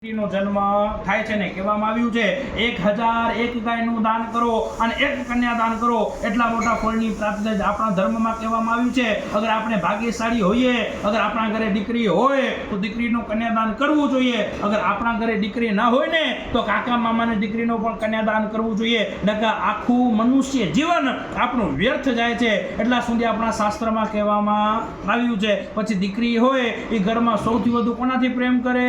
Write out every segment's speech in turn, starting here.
દીકરીનો જન્મ થાય છે ને કહેવામાં આવ્યું છે, એક હજાર એક ગાયનું દાન કરો અને એક કન્યા દાન કરો, એટલા મોટા ફળની પ્રાપ્તિ આપણા ધર્મમાં કહેવામાં આવ્યું છે, અગર આપણે ભાગ્યશાળી હોઈએ, અગર આપણા ઘરે દીકરી હોય, તો દીકરીનું કન્યાદાન કરવું જોઈએ. અગર આપણા ઘરે દીકરી ન હોય ને, તો કાકા મામાને દીકરીનું પણ કન્યાદાન કરવું જોઈએ. નકા આખું મનુષ્ય જીવન આપણું વ્યર્થ જાય છે. એટલા સુધી આપણા શાસ્ત્રમાં કહેવામાં આવ્યું છે, પછી દીકરી હોય, એ ઘરમાં સૌથી વધુ કોનાથી પ્રેમ કરે?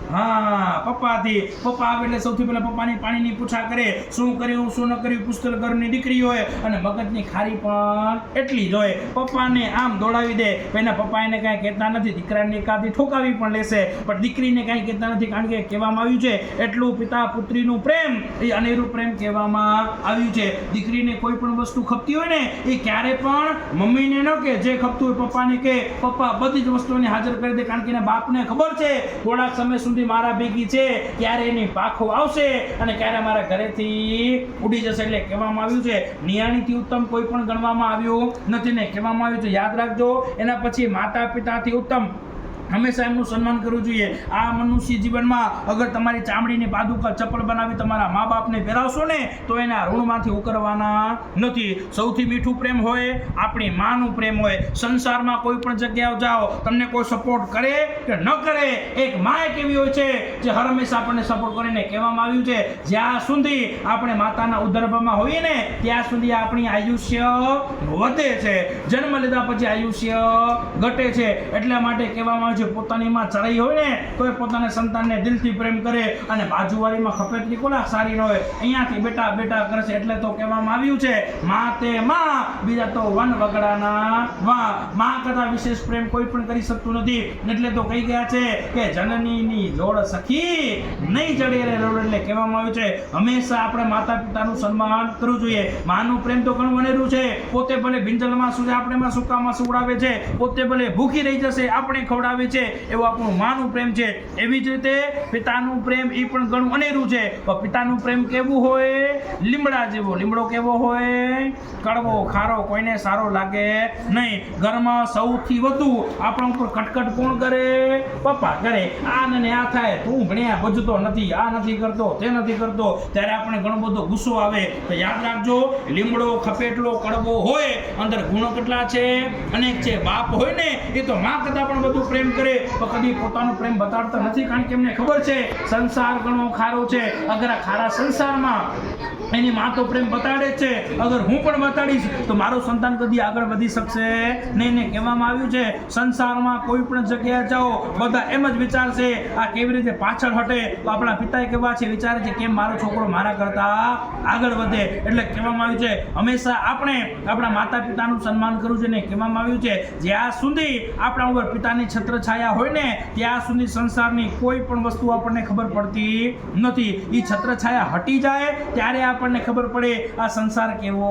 હા, પપ્પાથી. પપ્પા આવે એટલે સૌથી પહેલાં પપ્પાની પાણીની પૂછા કરે, શું કર્યું, શું ન કર્યું પુસ્તક ઘરની દીકરી હોય અને મગજની ખારી પણ એટલી જ હોય. પપ્પાને આમ દોડાવી દે. એના પપ્પા એને કાંઈ કહેતા નથી, દીકરાને એકાદી ઠોકાવી પણ લેશે. પણ દીકરીને કાંઈ કહેતા નથી, કારણ કે કહેવામાં આવ્યું છે, એટલું પિતા પુત્રીનું પ્રેમ એ અનેરું પ્રેમ કહેવામાં આવ્યું છે. દીકરીને કોઈ પણ વસ્તુ ખપતી હોય ને, એ ક્યારે પણ મમ્મીને ન કે જે ખપતું હોય પપ્પાને કે પપ્પા બધી જ વસ્તુઓને હાજર કરી દે, કારણ કે એના બાપને ખબર છે, થોડાક સમય સુધી મારા ભેગી છે ક્યારે એની પાખો આવશે અને ક્યારે મારા ઘરેથી ઉડી જશે એટલે કહેવામાં આવ્યું છે, નિયાણીથી ઉત્તમ કોઈ પણ ગણવામાં આવ્યું નથી ને કહેવામાં આવ્યું છે. યાદ રાખજો, એના પછી માતા પિતાથી ઉત્તમ હંમેશા એમનું સન્માન કરવું જોઈએ. આ મનુષ્ય જીવનમાં અગર તમારી ચામડીની પાદુકા ચપ્પલ બનાવી તમારા મા બાપને પહેરાવશો ને, તો એના ઋણમાંથી ઉકરવાના નથી. સૌથી મીઠું પ્રેમ હોય, આપણી માનું પ્રેમ હોય. સંસારમાં કોઈ પણ જગ્યાએ જાઓ, તમને કોઈ સપોર્ટ કરે કે ન કરે, એક મા એક એવી હોય છે, જે હર હંમેશા આપણને સપોર્ટ કરીને કહેવામાં આવ્યું છે, જ્યાં સુધી આપણે માતાના ઉદર્ભમાં હોઈએ ને, ત્યાં સુધી આપણી આયુષ્ય વધે છે. જન્મ લીધા પછી આયુષ્ય ઘટે છે. એટલા માટે કહેવામાં આવે છે પોતાની માં ચરાઈ હોય ને તો એ પોતાના સંતાનને દિલથી પ્રેમ કરે અને બાજુવાળીમાં ખપેટની કોના સારી ન હોય. અહીંયાથી બેટા બેટા કરશે એટલે તો કહેવામાં આવ્યું છે, મા તે મા. બીજા તો વન વગડાના વા. મા કરતા વિશેષ પ્રેમ કોઈ પણ કરી શકતું નથી. એટલે તો કહી ગયા છે કે જનનીની જોડ સખી નહીં જડે રે રોડ એટલે કહેવામાં આવ્યું છે, હંમેશા આપણે માતા પિતાનું સન્માન કરવું જોઈએ. માનું પ્રેમ તો ઘણું વનેરું છે. પોતે ભલે ભીંજલમાં સુધી આપણે સુકામાં સુવડાવે છે, પોતે ભલે ભૂખી રહી જશે, આપણે ખવડાવે છે એવું આપણું માનું પ્રેમ છે. એવી જ રીતે પિતાનું પ્રેમ એ પણ ઘણું અનેરું છે. પિતાનું પ્રેમ કેવું હોય? લીમડા જેવો. લીમડો કેવો હોય? કડવો, ખારો. કોઈને સારો લાગે નહીં. ઘરમાં સૌથી વધુ આપણા ઉપર કટકટ કોણ કરે? પપ્પા કરે. આ ને આ થાય. તું ભણ્યા બજતો નથી. આ નથી કરતો, તે નથી કરતો. ત્યારે આપણે ઘણો બધો ગુસ્સો આવે. તો યાદ રાખજો, લીમડો, ખપેટલો, કડવો હોય, અંદર ગુણો કેટલા છે? અનેક છે. બાપ હોય ને, એ તો માં કરતા પણ બધું પ્રેમ કરે, તો કદી પોતાનો પ્રેમ બતાડતા નથી. કારણ કે એમને ખબર છે, સંસાર ઘણો ખારો છે. અગર આ ખારા સંસારમાં એની માં તો પ્રેમ બતાડે છે, અગર હું પણ બતાડીશ, તો મારો સંતાન કદી આગળ વધી શકશે નહીં. ને કહેવામાં આવ્યું છે, સંસારમાં કોઈ પણ જગ્યાએ જાઓ, બધા એમ જ વિચારશે, આ કેવી રીતે પાછળ હટે? તો આપણા પિતાએ કેવા છે, વિચારે છે, કેમ મારો છોકરો મારા કરતા આગળ વધે? એટલે કહેવામાં આવ્યું છે, હંમેશા આપણે આપણા માતા પિતાનું સન્માન કરવું જોઈએ. ને કહેવામાં આવ્યું છે, જ્યાં સુધી આપણા ઉપર પિતાની છત્રછાયા હોય ને, ત્યાં સુધી સંસારની કોઈ પણ વસ્તુ આપણને ખબર પડતી નથી. એ છત્રછાયા હટી જાય, ત્યારે આપણને ખબર પડે આ સંસાર કેવો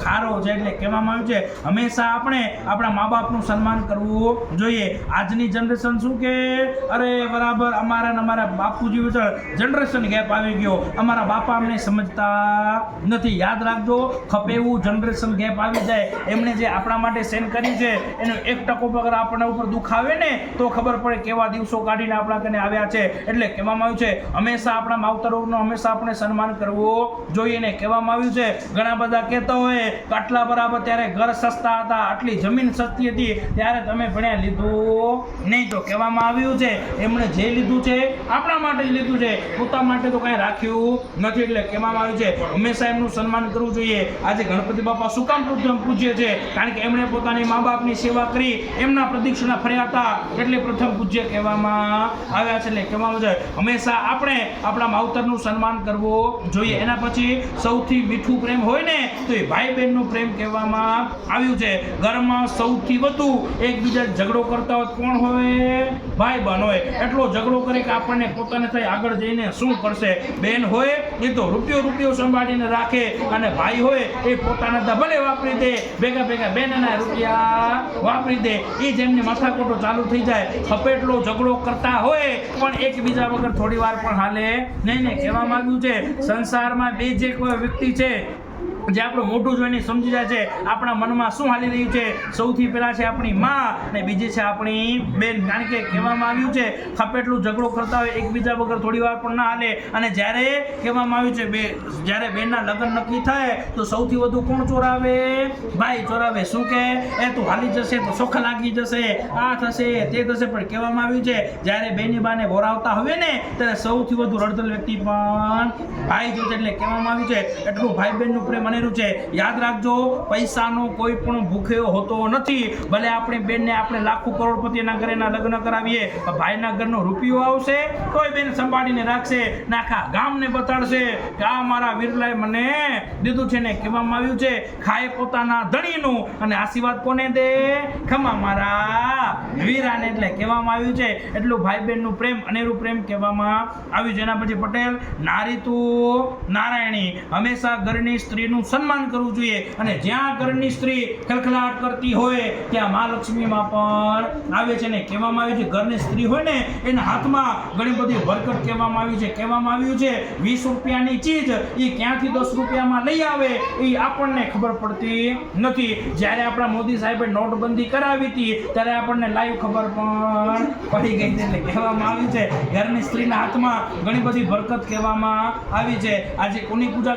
ખારો છે. એટલે કહેવામાં આવ્યું છે, હંમેશા આપણે આપણા મા બાપનું સન્માન કરવું જોઈએ. આજની જનરેશન શું કે, અરે બરાબર, અમારા અમારા બાપુજી વચ્ચે જનરેશન ગેપ આવી ગયો. અમારા બાપા અમને સમજતા નથી. યાદ રાખજો ખપે જનરેશન ગેપ આવી જાય. એમણે જે આપણા માટે સેન્ડ કરી છે, એનો એક ટકો પગાર આપણા ઉપર દુખાવે ને તો ખબર પડે કેવા દિવસો કાઢીને આપણા કને આવ્યા છે. એટલે કહેવામાં આવ્યું છે, હંમેશા આપણા માવતરોનું હંમેશા આપણે સન્માન કરવું જોઈએ. ને કહેવામાં આવ્યું છે, ઘણા બધા કહેતા હોય, કાટલા બરાબર ત્યારે ઘર સસ્તા હતા, આટલી જમીન સસ્તી હતી, ત્યારે તમે ભણ્યા, લીધું નહીં. તો કહેવામાં આવ્યું છે, એમણે જે લીધું છે, આપણા માટે જ લીધું છે. પોતા માટે તો કાંઈ રાખ્યું નથી એટલે કહેવામાં આવ્યું છે, હંમેશા એમનું સન્માન કરવું જોઈએ. આજે ગણપતિ બાપા શું કામ પૂજ્ય છે? કારણ કે એમણે પોતાની મા બાપની સેવા કરી, એમના પ્રદક્ષિણા ફર્યા હતા. એટલે પ્રથમ પૂજ્ય કહેવામાં આવ્યા છે, એટલે કહેવામાં છે, હંમેશા આપણે આપણા માવતરનું સન્માન કરવું જોઈએ. એના પછી સૌથી મીઠું પ્રેમ હોય ને, તો એ ભાઈ બહેનનું પ્રેમ કહેવામાં આવ્યું છે. ઘરમાં સૌથી વધુ એકબીજા ઝઘડો કરતા હોય કોણ હોય? ભાઈ બહેન એટલો ઝઘડો કરે કે આપણને પોતાને થઈ આગળ જઈને શું કરશે? બેન હોય એ તો રૂપિયો રૂપિયો સંભાળીને રાખે અને ભાઈ હોય એ પોતાના તો ભલે વાપરી દે. ભેગા ભેગા બેનના રૂપિયા વાપરી દે. એ જેમની માથાકોટો ચાલુ થઈ જાય, ખપેટલો ઝઘડો કરતા હોય, પણ એકબીજા વગર થોડી વાર પણ હાલે. નહીં ને કહેવા માંગ્યું છે, સંસારમાં બે જે કોઈ વ્યક્તિ છે જે આપણું મોઢું જોઈને સમજી જાય છે, આપણા મનમાં શું હાલી રહ્યું છે? સૌથી પહેલા છે આપણી માં અને બીજી છે આપણી બેન. કારણ કે કહેવામાં આવ્યું છે, ખપેટલું ઝઘડો કરતા હોય એકબીજા વગર થોડી વાર પણ ના હાલે. અને જ્યારે કહેવામાં આવ્યું છે બે, જ્યારે બેનના લગ્ન નક્કી થાય, તો સૌથી વધુ કોણ ચોરાવે? ભાઈ ચોરાવે. શું કે? એ તું હાલી જશે, તો સુખ લાગી જશે. આ થશે, તે થશે. પણ કહેવામાં આવ્યું છે, જ્યારે બેની બાને બોરાવતા હોય ને, ત્યારે સૌથી વધુ રડતલ વ્યક્તિ પણ ભાઈ જોશે એટલે કહેવામાં આવ્યું છે, એટલું ભાઈ બહેનનું પ્રેમ અનેરું છે. યાદ રાખજો, પૈસાનો કોઈ પણ ભૂખ્યો હોતો નથી. ભલે આપણી બેનને આપણે લાખો કરોડપતિના ઘરેના લગ્ન કરાવીએ ભાઈના ઘરનો રૂપિયો આવશે, તોય બેન સંભાળીને રાખશે. નાખા ગામને બતાડશે કે આ મારા વિરલાએ મને દીધું છે ને કહેવામાં આવ્યું છે. ખાય પોતાના ધણીનું અને આશીર્વાદ કોને દે? ખમા મારા વીરાને એટલે કહેવામાં આવ્યું છે. એટલું ભાઈ બહેનનું પ્રેમ, અનેરું પ્રેમ કહેવામાં આવ્યું છે. એના પછી પટેલ, નારી તું નારાયણી. હંમેશા ઘરની સ્ત્રીનું સન્માન કરવું જોઈએ અને જ્યાં ઘરની સ્ત્રી ખલખલાટ કરતી હોય, ત્યાં મહાલક્ષ્મીમાં પણ આવે છે ને કહેવામાં આવ્યું છે, ઘરની સ્ત્રી હોય ને, એના હાથમાં ઘણી બધી વરકટ કહેવામાં આવી છે. કહેવામાં આવ્યું છે, વીસ રૂપિયાની ચીજ એ ક્યાંથી દસ રૂપિયામાં લઈ આવે? એ આપણને ખબર પડતી નથી. જ્યારે આપણા મોદી સાહેબે નોટબંધી કરાવી હતી, ત્યારે આપણને લાઈવ ખબર પણ પડી ગઈ છે એટલે કહેવામાં આવ્યું છે, ઘરની સ્ત્રીના હાથમાં ઘણી બધી બરકત કહેવામાં આવી છે. આજે કોની પૂજા